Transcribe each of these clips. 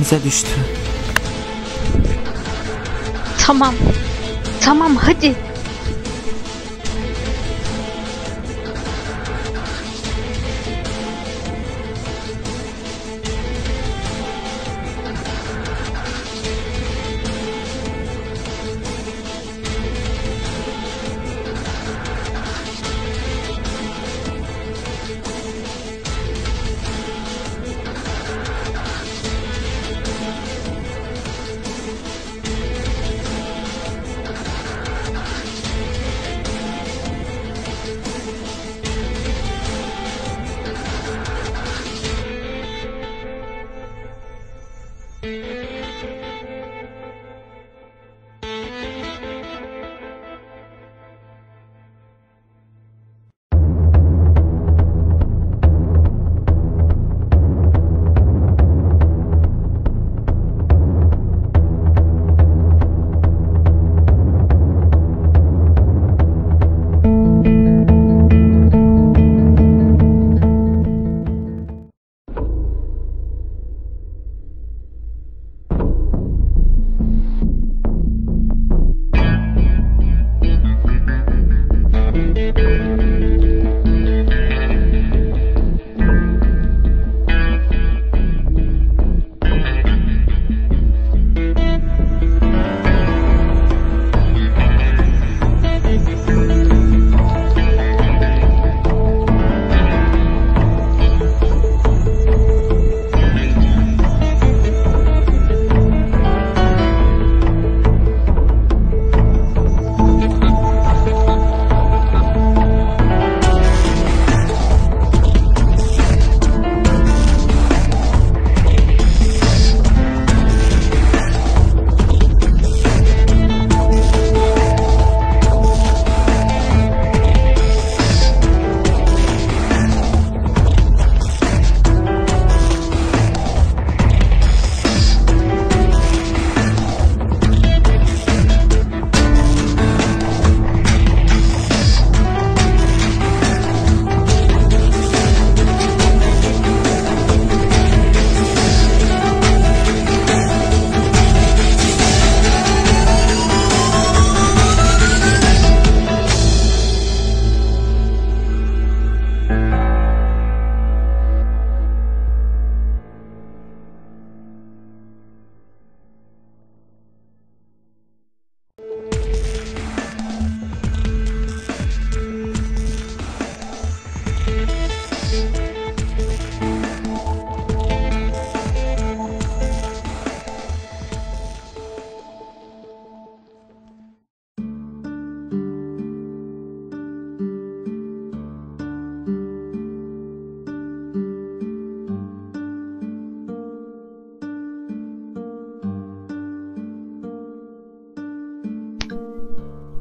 Peşimize düştü. Tamam. Tamam hadi.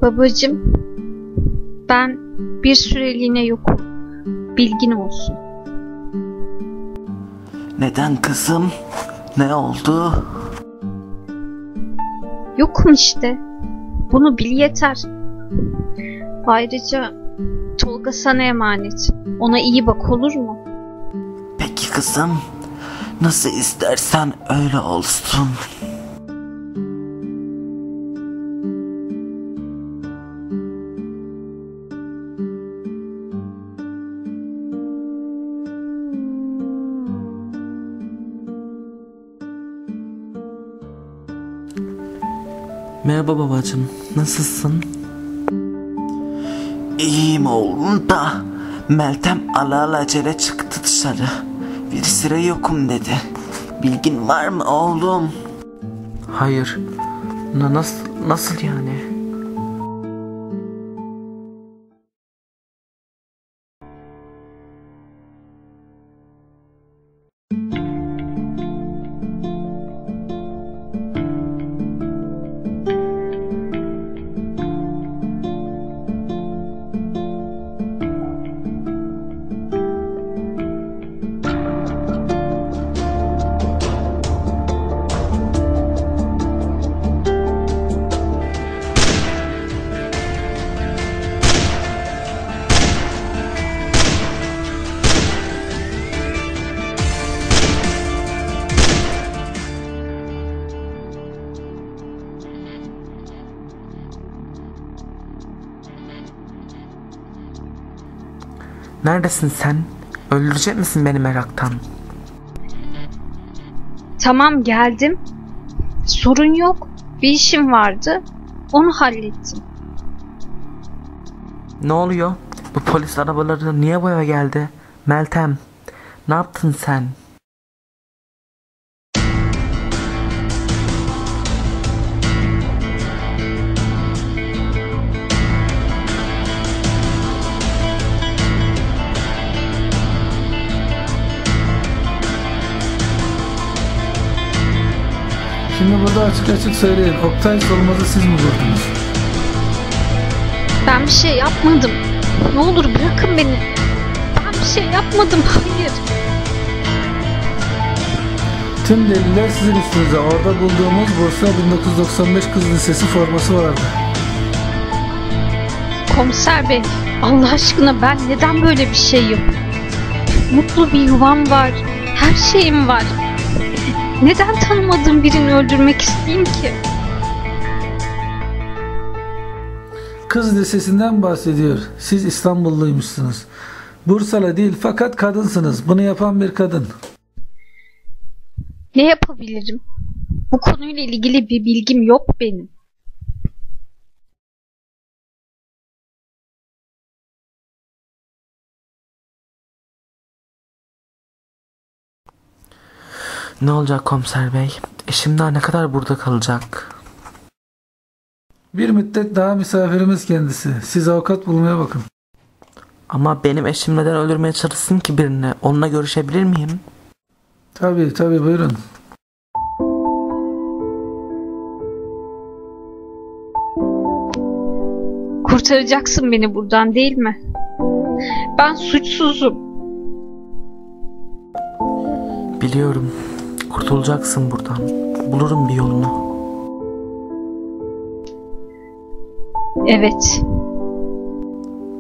Babacım, ben bir süreliğine yokum. Bilgin olsun. Neden kızım? Ne oldu? Yokum işte. Bunu bil yeter. Ayrıca Tolga sana emanet. Ona iyi bak olur mu? Peki kızım. Nasıl istersen öyle olsun. Merhaba babacığım. Nasılsın? İyiyim oğlum da Meltem alelacele çıktı dışarı. Bir süre yokum dedi. Bilgin var mı oğlum? Hayır. Na nasıl nasıl yani? Neredesin sen? Öldürecek misin beni meraktan? Tamam geldim. Sorun yok. Bir işim vardı. Onu hallettim. Ne oluyor? Bu polis arabaları niye bu eve geldi? Meltem, ne yaptın sen? Burada açık açık söyleyin. Oktay Solmaz'ı siz mi vurdunuz? Ben bir şey yapmadım. Ne olur bırakın beni. Ben bir şey yapmadım. Hayır. Tüm deliller sizin üstünüze. Orada bulduğumuz Bursa 1995 Kız Lisesi forması vardı. Komiser bey. Allah aşkına ben neden böyle bir şey yapayım? Mutlu bir yuvam var. Her şeyim var. Neden tanımadığım birini öldürmek isteyeyim ki? Kız Lisesi'nden bahsediyor. Siz İstanbulluymuşsunuz. Bursalı değil fakat kadınsınız. Bunu yapan bir kadın. Ne yapabilirim? Bu konuyla ilgili bir bilgim yok benim. Ne olacak komiser bey? Eşim daha ne kadar burada kalacak? Bir müddet daha misafirimiz kendisi. Siz avukat bulmaya bakın. Ama benim eşim neden öldürmeye çalışsın ki birini? Onunla görüşebilir miyim? Tabii tabii buyurun. Kurtaracaksın beni buradan değil mi? Ben suçsuzum. Biliyorum. Kurtulacaksın buradan. Bulurum bir yolunu. Evet.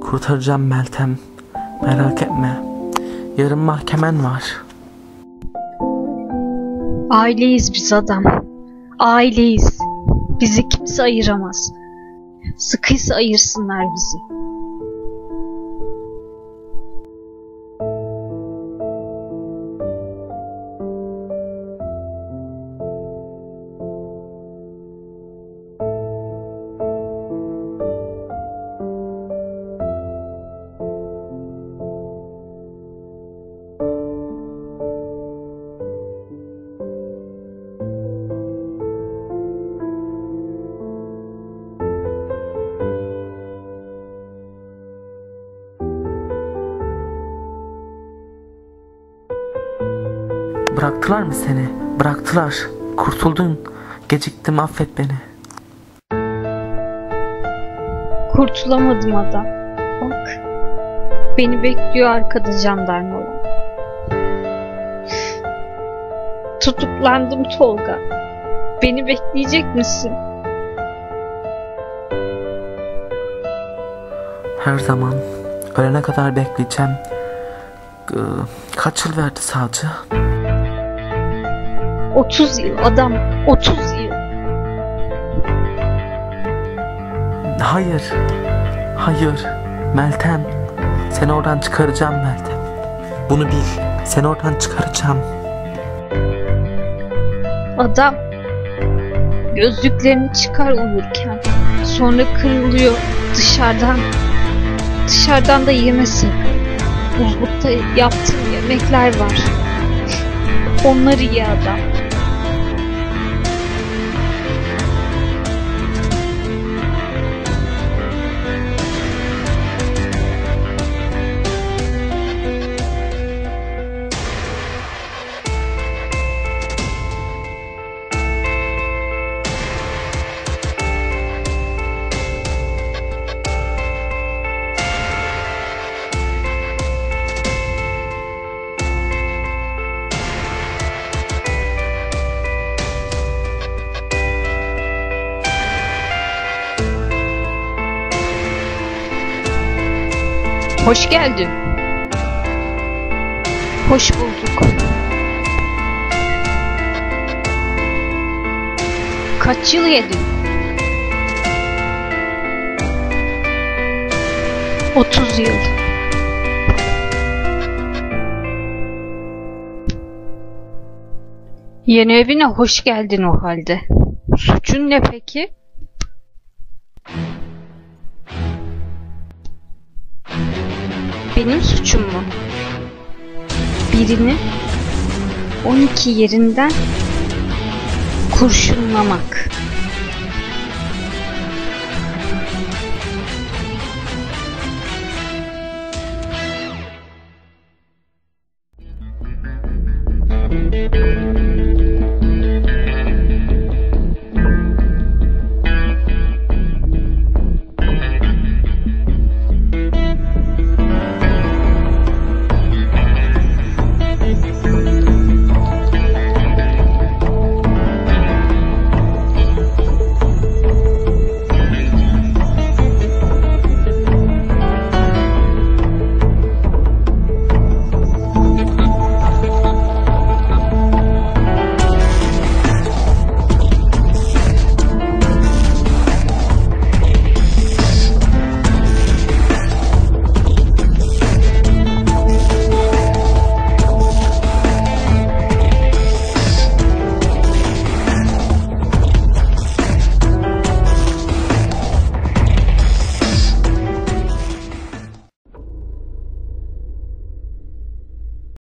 Kurtaracağım Meltem. Merak etme. Yarın mahkemen var. Aileyiz biz adam. Aileyiz. Bizi kimse ayıramaz. Sıkıysa ayırsınlar bizi. Bıraktılar mı seni? Bıraktılar. Kurtuldun. Geciktim affet beni. Kurtulamadım adam. Bak. Beni bekliyor arkada jandarmalar. Tutuklandım Tolga. Beni bekleyecek misin? Her zaman ölene kadar bekleyeceğim. Ee, Kaç yıl verdi savcı? 30 yıl adam. 30 yıl. Hayır. Hayır. Meltem. Seni oradan çıkaracağım Meltem. Bunu bil. Seni oradan çıkaracağım. Adam gözlüklerini çıkar uyurken. Sonra kırılıyor dışarıdan. Dışarıdan da yemesin. Buzlukta yaptığım yemekler var. Onları ye adam. Hoş geldin. Hoş bulduk. Kaç yıl yedin? 30 yıl. Yeni evine hoş geldin o halde. Suçun ne peki? Benim suçum mu? Birini 12 yerinden kurşunlamak.